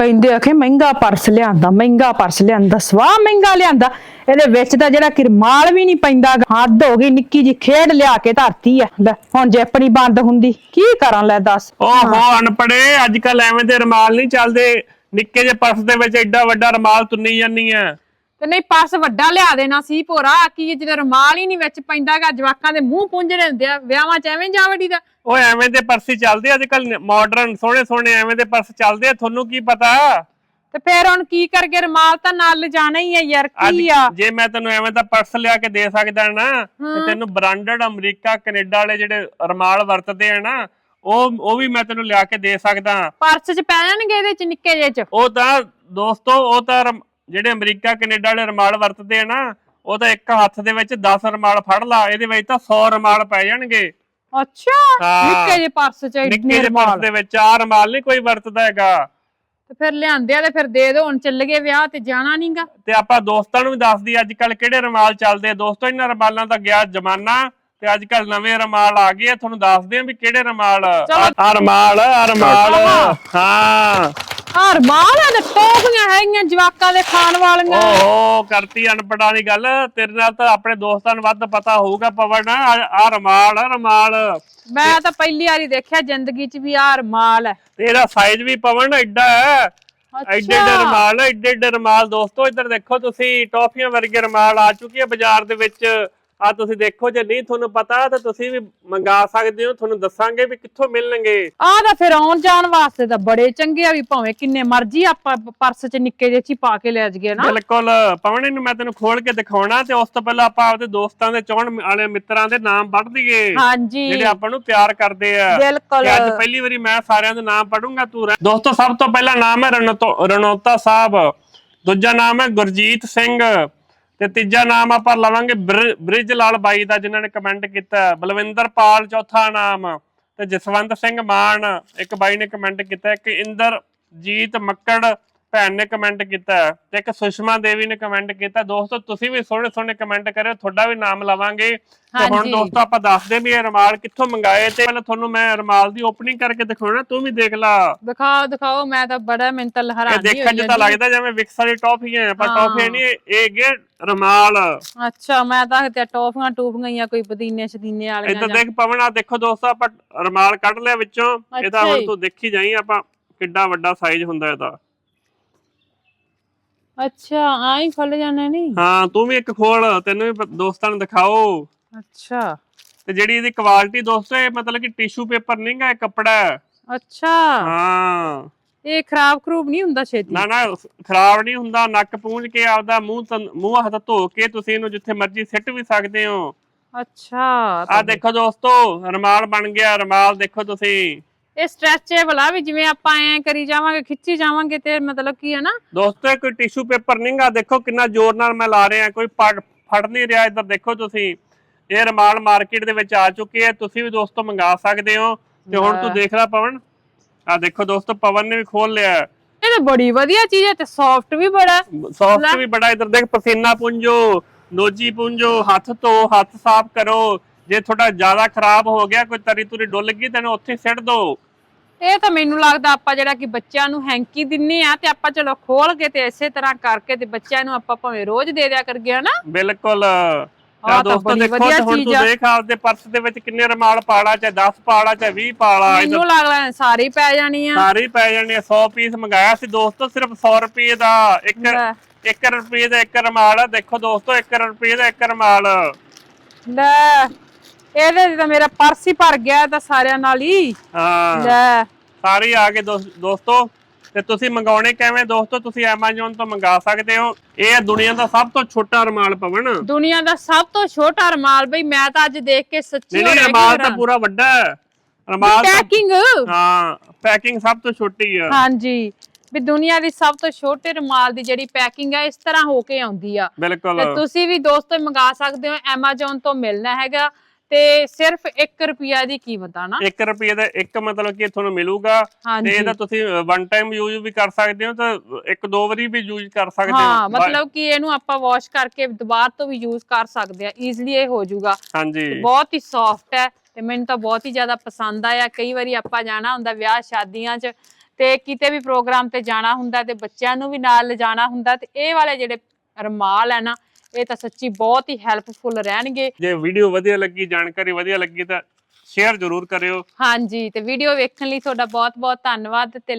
ਕਹਿੰਦੇ ਆ ਕਿ ਮਹਿੰਗਾ ਪਰਸ ਲਿਆਂਦਾ ਮਹਿੰਗਾ ਪਰਸ ਲਿਆਂਦਾ ਸਵਾ ਮਹਿੰਗਾ ਲਿਆਂਦਾ। ਇਹਦੇ ਵਿੱਚ ਤਾਂ ਜਿਹੜਾ ਕਿਰਮਾਲ ਵੀ ਨਹੀਂ ਪੈਂਦਾ ਹੱਦ ਹੋ ਗਈ ਨਿੱਕੀ ਜੀ ਖੇਡ ਲਿਆ ਕੇ ਧਰਤੀ ਆ। ਲੈ ਹੁਣ ਜੇ ਆਪਣੀ ਬੰਦ ਹੁੰਦੀ ਕੀ ਕਰਾਂ ਲੈ ਦੱਸ? ਓਹੋ ਅਨਪੜੇ ਅੱਜ ਕੱਲ ਐਵੇਂ ਦੇ ਰਮਾਲ ਨਹੀਂ ਚੱਲਦੇ। ਨਿੱਕੇ ਜਿਹੇ ਪਰਸ ਦੇ ਵਿੱਚ ਐਡਾ ਵੱਡਾ ਰਮਾਲ ਤੁੰਨੀ ਜਾਂਦੀ ਆ। ਤੇ ਨਹੀਂ ਪਰਸ ਵੱਡਾ ਲਿਆ ਦੇਣਾ ਸੀ ਭੋਰਾ ਕੀ ਜਿਹਦੇ ਰੁਮਾਲ ਹੀ ਨਹੀਂ ਵਿੱਚ ਪੈਂਦਾਗਾ ਜਵਾਕਾਂ ਦੇ ਮੂੰਹ ਪੁੰਝਣੇ ਹੁੰਦੇ ਆ ਵਿਆਹਾਂ 'ਚ ਐਵੇਂ ਜਾਵੜੀ ਦਾ? ਉਹ ਐਵੇਂ ਦੇ ਪਰਸ ਹੀ ਚੱਲਦੇ ਅੱਜ ਕੱਲ ਮਾਡਰਨ ਸੋਹਣੇ ਸੋਹਣੇ ਐਵੇਂ ਦੇ ਪਰਸ ਚੱਲਦੇ ਆ ਤੁਹਾਨੂੰ ਕੀ ਪਤਾ? ਤੇ ਫੇਰ ਹੁਣ ਕੀ ਕਰਗੇ ਰੁਮਾਲ ਤਾਂ ਨਾਲ ਲਿਜਾਣਾ ਹੀ ਆ ਯਾਰ ਕੀ ਆ? ਜੇ ਮੈਂ ਤੈਨੂੰ ਐਵੇਂ ਦਾ ਪਰਸ ਲਿਆ ਕੇ ਦੇ ਸਕਦਾ ਨਾ ਤੇ ਤੈਨੂੰ ਬ੍ਰਾਂਡਡ ਅਮਰੀਕਾ ਕੈਨੇਡਾ ਵਾਲੇ ਜਿਹੜੇ ਰਮਾਲ ਵਰਤਦੇ ਆ ਨਾ ਉਹ ਉਹ ਵੀ ਮੈਂ ਤੈਨੂੰ ਲਿਆ ਕੇ ਦੇ ਸਕਦਾ। ਪਰਸ 'ਚ ਪੈ ਜਾਣਗੇ ਇਹਦੇ 'ਚ ਨਿੱਕੇ ਜਿਹੇ 'ਚ? ਉਹ ਤਾਂ ਦੋਸਤੋ ਉਹ ਤਾਂ ਰਮ- ਜਿਹੜੇ ਅਮਰੀਕਾ ਕੈਨੇਡਾ ਵਾਲੇ ਰਮਾਲ ਵਰਤਦੇ ਆ ਨਾ ਉਹ ਤਾਂ ਇੱਕ ਹੱਥ ਦੇ ਵਿੱਚ 10 ਰਮਾਲ ਫੜ ਲਾ ਇਹਦੇ ਵਿੱਚ ਤਾਂ 100 ਰਮਾਲ ਪੈ ਜਾਣਗੇ। ਅੱਛਾ ਹਾਂ। ਨਿੱਕੇ ਜਿਹੇ ਪਰਸ 'ਚ ਨਿੱਕੇ ਇੰਨੇ ਜਿਹੇ ਪਰਸ ਰੁਮਾਲ। ਦੇ ਵਿੱਚ ਆ ਰਮਾਲ ਨਹੀਂ ਕੋਈ ਵਰਤਦਾ ਹੈਗਾ। ਤੇ ਫਿਰ ਲਿਆਂਦੇ ਆ ਤੇ ਫਿਰ ਦੇ ਦੋ ਹੁਣ ਚੱਲ ਗਏ ਵਿਆਹ ਤੇ ਜਾਣਾ ਨਹੀਂਗਾ ਤੇ ਆਪਾਂ ਦੋਸਤਾਂ ਨੂੰ ਵੀ ਦੱਸਦੀ ਅੱਜ ਕੱਲ ਕਿਹੜੇ ਰਮਾਲ ਚੱਲਦੇ ਆ? ਦੋਸਤੋ ਇਹਨਾਂ ਰਮਾਲਾਂ ਦਾ ਗਿਆ ਜ਼ਮਾਨਾ ਤੇ ਅੱਜ ਕੱਲ ਨਵੇਂ ਰਮਾਲ ਆ ਗਏ ਆ। ਤੁਹਾਨੂੰ ਦੱਸਦੇ ਆ ਵੀ ਕਿਹੜੇ ਰਮਾਲ ਚਲੋ। ਆ ਰਮਾਲ ਆ ਰਮਾਲ। ਹਾਂ। ਰੁਮਾਲ ਆ ਤੇ ਟੋਪੀਆਂ ਹੈਗੀਆਂ ਜਵਾਕਾਂ ਦੇ ਖਾਣ ਵਾਲੀਆਂ। ਓਹੋ ਕਰਤੀ ਅਨਪੜਾਂ ਦੀ ਗੱਲ। ਤੇਰੇ ਨਾਲ ਤਾਂ ਆਪਣੇ ਦੋਸਤਾਂ ਨੂੰ ਵੱਧ ਪਤਾ ਹੋਊਗਾ ਪਵਨ। ਆ ਰਮਾਲ ਆ ਰਮਾਲ। ਮੈਂ ਤਾਂ ਪਹਿਲੀ ਵਾਰੀ ਦੇਖਿਆ ਜ਼ਿੰਦਗੀ 'ਚ ਵੀ ਆ ਰੁਮਾਲ ਹੈ। ਤੇਰਾ ਸਾਈਜ਼ ਵੀ ਪਵਨ ਐਡਾ ਹੈ। ਐਡੇ ਐਡੇ ਰਮਾਲ ਐਡੇ ਐਡੇ ਰਮਾਲ। ਦੋਸਤੋ ਇੱਧਰ ਦੇਖੋ ਤੁਸੀਂ ਟੌਫੀਆਂ ਵਰਗੇ ਰਮਾਲ ਆ ਚੁੱਕੇ ਆ ਬਾਜ਼ਾਰ ਦੇ ਵਿੱਚ। ਆ ਤੁਸੀਂ ਦੇਖੋ ਜੇ ਨਹੀਂ ਤੁਹਾਨੂੰ ਪਤਾ ਤਾਂ ਤੁਸੀਂ ਵੀ ਮੰਗਾ ਸਕਦੇ ਹੋ ਤੁਹਾਨੂੰ ਦੱਸਾਂਗੇ ਵੀ ਕਿੱਥੋਂ ਮਿਲਣਗੇ। ਆ ਤਾਂ ਫਿਰ ਆਉਣ ਜਾਣ ਵਾਸਤੇ ਤਾਂ ਬੜੇ ਚੰਗੇ ਆ ਵੀ ਭਾਵੇਂ ਕਿੰਨੇ ਮਰਜ਼ੀ ਆਪਾਂ ਪਰਸ 'ਚ ਨਿੱਕੇ ਜਿਹੇ 'ਚ ਹੀ ਪਾ ਕੇ ਲੈ ਜਾਈਏ ਨਾ। ਬਿਲਕੁਲ ਪਵਨ ਇਹਨੂੰ ਮੈਂ ਤੈਨੂੰ ਖੋਲ ਕੇ ਦਿਖਾਉਣਾ ਤੇ ਉਸ ਤੋਂ ਪਹਿਲਾਂ ਆਪਾਂ ਆਪਦੇ ਦੋਸਤਾਂ ਦੇ ਚਾਹਣ ਵਾਲੇ ਮਿੱਤਰਾਂ ਦੇ ਨਾਮ ਪੜ੍ਹ ਦਈਏ। ਹਾਂਜੀ। ਜਿਹੜੇ ਆਪਾਂ ਨੂੰ ਪਿਆਰ ਕਰਦੇ ਆ। ਬਿਲਕੁਲ। ਤੇ ਅੱਜ ਪਹਿਲੀ ਵਾਰੀ ਮੈਂ ਸਾਰਿਆਂ ਦੇ ਨਾਮ ਪੜੂੰਗਾ ਤੂੰ ਰਹਿ- ਦੋਸਤੋ ਸਭ ਤੋਂ ਪਹਿਲਾ ਨਾਮ ਹੈ ਰਣੌਤਾ ਸਾਹਿਬ। ਦੂਜਾ ਨਾਮ ਹੈ ਗੁਰਜੀਤ ਸਿੰਘ। ਤੇ ਤੀਜਾ ਨਾਮ ਆਪਾਂ ਲਵਾਂਗੇ ਬ੍ਰਿ- ਬ੍ਰਿਜ ਲਾਲ ਬਾਈ ਦਾ, ਜਿਨ੍ਹਾਂ ਨੇ ਕਮੈਂਟ ਕੀਤਾ। ਬਲਵਿੰਦਰ ਪਾਲ, ਚੌਥਾ ਨਾਮ। ਤੇ ਜਸਵੰਤ ਸਿੰਘ ਮਾਨ, ਇੱਕ ਬਾਈ ਨੇ ਕਮੈਂਟ ਕੀਤਾ ਇੱਕ ਇੰਦਰਜੀਤ ਮੱਕੜ ਭੈਣ ਨੇ ਕਮੈਂਟ ਕੀਤਾ ਹੈ ਤੇ ਇੱਕ ਸੁਸ਼ਮਾ ਦੇਵੀ ਨੇ ਕਮੈਂਟ ਕੀਤਾ ਦੋਸਤੋ ਤੁਸੀਂ ਵੀ ਸੋਹਣੇ ਸੋਹਣੇ ਕਮੈਂਟ ਕਰਿਓ ਤੁਹਾਡਾ ਵੀ ਨਾਮ ਲਵਾਂਗੇ ਤੇ ਹੁਣ। ਦੋਸਤੋ ਆਪਾਂ ਦੱਸਦੇ ਵੀ ਇਹ ਰਮਾਲ ਕਿੱਥੋਂ ਮੰਗਾਏ ਤੇ ਪਹਿਲਾਂ ਤੁਹਾਨੂੰ ਮੈਂ ਰਮਾਲ ਦੀ ਓਪਨਿੰਗ ਕਰਕੇ ਦਿਖਾਉਣਾ ਤੂੰ ਵੀ ਦੇਖ ਲਾ ਦਿਖਾਓ ਦਿਖਾਓ ਮੈਂ ਤਾਂ ਬੜਾ ਮਿੰਟ ਇਹ ਲਹਿਰਾਨੀ ਦੇਖਣ ਚ ਤਾਂ ਲੱਗਦਾ ਜਿਵੇਂ ਵਿਕਸ ਵਾਲੀ ਟੌਫੀਆਂ ਆ, ਪਰ ਹਾਂ। ਟੌਫੀਆਂ ਨਹੀਂ ਇਹ ਹੈਗੇ ਰਮਾਲ ਅੱਛਾ ਮੈਂ ਤਾਂ ਤੇ ਟੋਫੀਆਂ ਟੂਫੀਆਂ ਹੀ ਆ ਕੋਈ ਪੁਦੀਨੇ ਸ਼ਦੀਨੇ ਵਾਲੀਆਂ ਇੱਧਰ ਜਾਂ- ਦੇਖ ਪਵਨ ਆ ਦੇਖੋ ਦੋਸਤੋ ਆਪਾਂ ਰਮਾਲ ਕੱਢ ਲਿਆ ਵਿੱਚੋਂ ਇਹਦਾ ਹੁਣ ਜੀ। ਤੂੰ ਦੇਖੀ ਜਾਈ ਆਪਾਂ ਕਿੱਡਾ ਵੱਡਾ ਸਾਈਜ਼ ਹੁੰਦਾ ਇਹਦਾ ਅੱਛਾ ਆਈ ਖੁੱਲ ਜਾਣਾ ਨਹੀਂ ਹਾਂ ਤੂੰ ਵੀ ਇੱਕ ਖੋਲ ਤੈਨੂੰ ਵੀ ਪ- ਦੋਸਤਾਂ ਨੂੰ ਦਿਖਾਓ। ਅੱਛਾ। ਤੇ ਜਿਹੜੀ ਇਹਦੀ ਕੁਆਲਿਟੀ ਦੋਸਤੋ ਇਹ ਮਤਲਬ ਕਿ ਟਿਸ਼ੂ ਪੇਪਰ ਨਹੀਂਗਾ ਇਹ ਕੱਪੜਾ ਹੈ। ਅੱਛਾ। ਹਾਂ। ਇਹ ਖਰਾਬ ਖਰੂਬ ਨਹੀਂ ਹੁੰਦਾ ਛੇਤੀ? ਨਾ ਨਾ ਖਰਾਬ ਨਹੀਂ ਹੁੰਦਾ ਨੱਕ ਪੂੰਝ ਕੇ ਆਪਦਾ ਮੂੰਹ ਤਨ- ਮੂੰਹ ਹੱਥ ਧੋ ਕੇ ਤੁਸੀਂ ਇਹਨੂੰ ਜਿੱਥੇ ਮਰਜ਼ੀ ਸਿੱਟ ਵੀ ਸਕਦੇ ਹੋ। ਅੱਛਾ ਆ ਦੇਖੋ ਦੋਸਤੋ ਰਮਾਲ ਬਣ ਗਿਆ ਰਮਾਲ ਦੇਖੋ ਤੁਸੀਂ। ਇਹ ਸਟ੍ਰੈਚੇਬਲ ਆ ਵੀ ਜਿਵੇਂ ਆਪਾਂ ਐ ਕਰੀ ਜਾਵਾਂਗੇ ਖਿੱਚੀ ਜਾਵਾਂਗੇ ਤੇ ਮਤਲਬ ਕੀ ਹੈ ਨਾ? ਦੋਸਤੋ ਕੋਈ ਟਿਸ਼ੂ ਪੇਪਰ ਨਹੀਂਗਾ ਦੇਖੋ ਕਿੰਨਾ ਜ਼ੋਰ ਨਾਲ ਮੈਂ ਲਾ ਰਿਹਾ ਕੋਈ ਫੜ ਨਹੀਂ ਰਿਹਾ ਇੱਧਰ ਦੇਖੋ ਤੁਸੀਂ। ਇਹ ਰਮਾਲ ਮਾਰਕੀਟ ਦੇ ਵਿੱਚ ਆ ਚੁੱਕੇ ਆ ਤੁਸੀਂ ਵੀ ਦੋਸਤੋ ਮੰਗਾ ਸਕਦੇ ਹੋ। ਤੇ ਹੁਣ ਤੂੰ ਦੇਖ ਲੈ ਪਵਨ। ਆ ਦੇਖੋ ਦੋਸਤੋ ਪਵਨ ਨੇ ਵੀ ਖੋਲ ਲਿਆ ਇਹ ਤਾਂ ਬੜੀ ਵਧੀਆ ਚੀਜ਼ ਹੈ ਤੇ ਸੌਫਟ ਵੀ ਬੜਾ। ਸੌਫਟ ਵੀ ਬੜਾ ਇੱਧਰ ਦੇਖ ਪਸੀਨਾ ਪੁੰਜੋ ਨੋਜੀ ਪੁੰਜੋ ਹੱਥ ਧੋ ਹੱਥ ਸਾਫ਼ ਕਰੋ। ਜੇ ਤੁਹਾਡਾ ਜ਼ਿਆਦਾ ਖਰਾਬ ਹੋ ਗਿਆ ਕੋਈ ਤਰੀ ਤੁਰੀ ਡੁੱਲ ਗਈ ਤੈਨੂੰ ਉੱਥੇ ਸਿੱਟ ਦੋ ਇਹ ਤਾਂ ਮੈਨੂੰ ਲੱਗਦਾ ਆਪਾਂ ਜਿਹੜਾ ਕਿ ਬੱਚਿਆਂ ਨੂੰ ਹੈਂਕੀ ਦਿੰਨੇ ਆ ਤੇ ਆਪਾਂ ਚਲੋ ਖੋਲ ਕੇ ਤੇ ਇਸੇ ਤਰ੍ਹਾਂ ਕਰਕੇ ਤੇ ਬੱਚਿਆਂ ਨੂੰ ਆਪਾਂ ਭਾਵੇਂ ਰੋਜ਼ ਦੇ ਦਿਆ ਕਰਗੇ ਹਨਾ ਬਿਲਕੁਲ ਤਾਂ ਤਾਂ ਦੋਸਤੋ ਦੇਖੋ ਤੇ ਹੁਣ ਤੂੰ। ਦੇਖ ਆਪਦੇ ਪਰਸ ਦੇ ਵਿੱਚ ਕਿੰਨੇ ਰਮਾਲ ਪਾਲਾ ਚਾਹੇ 10 ਪਾਲਾ ਚਾਹੇ 20 ਪਾਲਾ ਮੈਨੂੰ ਲੱਗਦਾ ਸਾਰੀ ਪੈ ਜਾਣੀ ਆ ਸਾਰੇ ਪੈ ਜਾਣੇ ਆ। 100 ਪੀਸ ਮੰਗਾਇਆ ਸੀ ਦੋਸਤੋ ਸਿਰਫ 100 ਰੁਪਏ ਦਾ ਇੱਕ ਲੈ। 1 ਰੁਪਏ ਦਾ ਇੱਕ ਰਮਾਲ ਦੇਖੋ ਦੋਸਤੋ 1 ਰੁਪਏ ਦਾ ਇੱਕ ਰਮਾਲ ਲੈ ਇਹਦੇ 'ਚ ਤਾਂ ਮੇਰਾ ਪਰਸ ਹੀ ਭਰ ਗਿਆ ਤਾਂ ਸਾਰਿਆਂ ਨਾਲ ਹੀ। ਹਾਂ। ਲੈ। ਸਾਰੇ ਆ ਦੋਸ- ਦੋਸਤੋ ਤੇ ਤੁਸੀਂ ਮੰਗਾਉਣੇ ਕਿਵੇਂ ਦੋਸਤੋ? ਤੁਸੀਂ Amazon ਤੋਂ ਮੰਗਾ ਸਕਦੇ ਹੋ। ਇਹ ਹੈ ਦੁਨੀਆ ਦਾ ਸਭ ਤੋਂ ਛੋਟਾ ਰਮਾਲ ਪਵਨ ਦੁਨੀਆ ਦਾ ਸਭ ਤੋਂ ਛੋਟਾ ਰਮਾਲ ਬਈ ਮੈਂ ਤਾਂ ਅੱਜ ਦੇਖ ਕੇ ਸੱਚੀ ਨਹੀਂ ਨਹੀਂ ਰਮਾਲ ਤਾਂ ਪੂਰਾ ਵੱਡਾ ਹੈ। ਰਮਾਲ ਤਾਂ ਪੈਕਿੰਗ। ਹਾਂ ਪੈਕਿੰਗ ਸਭ ਤੋਂ ਛੋਟੀ ਆ। ਹਾਂਜੀ। ਵੀ ਦੁਨੀਆ ਦੀ ਸਭ ਤੋਂ ਛੋਟੇ ਰਮਾਲ ਦੀ ਜਿਹੜੀ ਪੈਕਿੰਗ ਹੈ ਇਸ ਤਰ੍ਹਾਂ ਹੋ ਕੇ ਆਉਂਦੀ ਆ। ਬਿਲਕੁਲ। ਤੇ ਤੁਸੀਂ ਵੀ ਦੋਸਤੋ ਮੰਗਾ ਸਕਦੇ ਹੋ Amazon ਤੋਂ ਮਿਲਣਾ ਹੈਗਾ। ਤੇ ਸਿਰਫ 1 ਰੁਪਿਆ ਦੀ ਕੀਮਤ ਆ ਨਾ? 1 ਰੁਪਏ ਦਾ ਇੱਕ ਮਤਲਬ ਕਿ ਤੁਹਾਨੂੰ ਮਿਲੂਗਾ ਤੇ ਇਹਦਾ ਤੁਸੀਂ ਵਨ ਟਾਈਮ ਯੂਜ਼ ਵੀ ਕਰ ਸਕਦੇ ਹੋ ਤਾਂ ਇੱਕ ਦੋ ਵਾਰੀ ਵੀ ਯੂਜ਼ ਕਰ ਸਕਦੇ ਹੋ। ਹਾਂ ਮਤਲਬ ਕਿ ਇਹਨੂੰ ਆਪਾਂ ਵਾਸ਼ ਕਰਕੇ ਦੁਬਾਰਾ ਤੋਂ ਵੀ ਯੂਜ਼ ਕਰ ਸਕਦੇ ਆ ਈਜ਼ੀਲੀ ਇਹ ਹੋ ਜਾਊਗਾ। ਹਾਂਜੀ। ਬਹੁਤ ਹੀ ਸੌਫਟ ਹੈ ਤੇ ਮੈਨੂੰ ਤਾਂ ਬਹੁਤ ਹੀ ਜ਼ਿਆਦਾ ਪਸੰਦ ਆਇਆ। ਕਈ ਵਾਰੀ ਆਪਾਂ ਜਾਣਾ ਹੁੰਦਾ ਵਿਆਹ ਸ਼ਾਦੀਆਂ 'ਚ ਤੇ ਕਿਤੇ ਵੀ ਪ੍ਰੋਗਰਾਮ ਤੇ ਜਾਣਾ ਹੁੰਦਾ ਤੇ ਬੱਚਿਆਂ ਨੂੰ ਵੀ ਨਾਲ ਲਿਜਾਣਾ ਹੁੰਦਾ ਤੇ ਇਹ ਵਾਲੇ ਜਿਹੜੇ ਰਮਾਲ ਹੈ ਨਾ ਇਹ ਤਾਂ ਸੱਚੀ ਬਹੁਤ ਹੀ ਹੈਲਪਫੁਲ ਰਹਿਣਗੇ। ਜੇ ਵੀਡੀਓ ਵਧੀਆ ਲੱਗੀ ਜਾਣਕਾਰੀ ਵਧੀਆ ਲੱਗੀ ਤਾਂ ਸ਼ੇਅਰ ਜ਼ਰੂਰ ਕਰਿਓ। ਹਾਂਜੀ ਤੇ ਵੀਡੀਓ ਵੇਖਣ ਲਈ ਤੁਹਾਡਾ ਬਹੁਤ ਬਹੁਤ ਧੰਨਵਾਦ ਤੇ